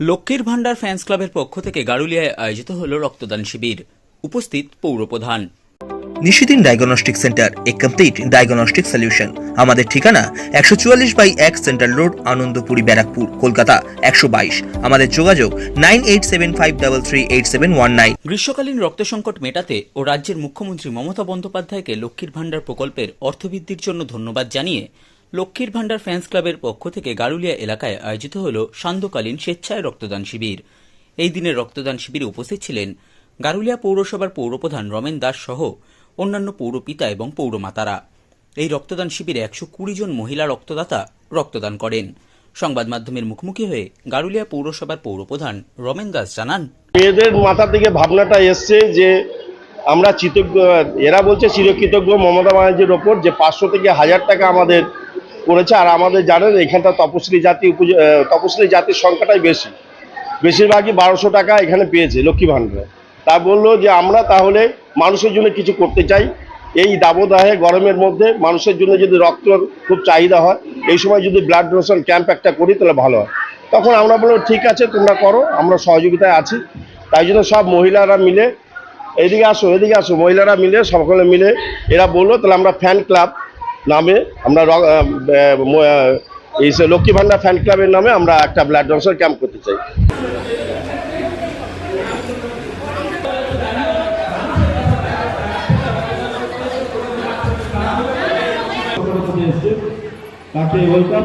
লক্ষ্মীর ভাণ্ডার ফ্যান্স ক্লাবের পক্ষ থেকে গারুলিয়ায় আয়োজিত হল রক্তদান শিবির। উপস্থিত পৌরপ্রধান Nishidin diagnostic centre a complete diagnostic solution আমাদের ঠিকানা একশো চুয়াল্লিশ বাই এক সেন্ট্রাল রোড আনন্দপুরি ব্যারাকপুর কলকাতা একশো বাইশ। আমাদের যোগাযোগ nine eight seven five double three eight seven one nine. গ্রীষ্মকালীন রক্ত সংকট মেটাতে ও রাজ্যের মুখ্যমন্ত্রী মমতা বন্দ্যোপাধ্যায়কে লক্ষ্মীর ভাণ্ডার প্রকল্পের অর্থবৃদ্ধির জন্য ধন্যবাদ জানিয়ে লক্ষ্মীর ভাণ্ডার ফ্যান্স ক্লাবের পক্ষ থেকে গারুলিয়া এলাকায় আয়োজিত হল সান্ধ্যকালীন স্বেচ্ছায় রক্তদান শিবির। এই দিনের রক্তদান শিবিরে উপস্থিত ছিলেন গারুলিয়া পৌরসভার পৌরপ্রধান রমেন দাস সহ অন্যান্য পৌরপিতা এবং পৌরমাতারা। এই রক্তদান শিবিরে একশো কুড়ি জন মহিলা রক্তদাতা রক্তদান করেন। সংবাদ মাধ্যমের মুখোমুখি হয়ে গারুলিয়া পৌরসভার পৌরপ্রধান রমেন দাস জানান, মেয়েদের মাথা থেকে ভাবনাটা এসছে যে আমরা চিতজ্ঞ এরা বলছে চিরকৃতজ্ঞ মমতা ব্যানার্জির ওপর যে পাঁচশো থেকে হাজার টাকা আমাদের করেছে, আর আমাদের জানেন এখানটা তপশিলি জাতি তপশিলি জাতির সংখ্যাটাই বেশি। বেশিরভাগই বারোশো টাকা এখানে পেয়েছে লক্ষ্মী ভাণ্ডারে। তা বলল যে, আমরা তাহলে মানুষের জন্য কিছু করতে চাই। এই দাবদাহে গরমের মধ্যে মানুষের জন্য যদি রক্তর খুব চাহিদা হয়, এই সময় যদি ব্লাড ডোনেশন ক্যাম্প একটা করি তাহলে ভালো হয়। তখন আমরা বললাম, ঠিক আছে, তোমরা করো, আমরা সহযোগিতায় আছি। তাই জন্য সব মহিলারা মিলে, এদিকে আসো এদিকে আসো, মহিলারা মিলে, সকলে মিলে এরা বলল, তাহলে আমরা ফ্যান ক্লাব নামে আমরা এই লক্ষ্মী ভান্ডার ফ্যান ক্লাবের নামে আমরা একটা ব্লাড ডোনেশন ক্যাম্প করতে চাই। তাকে ওয়েলকাম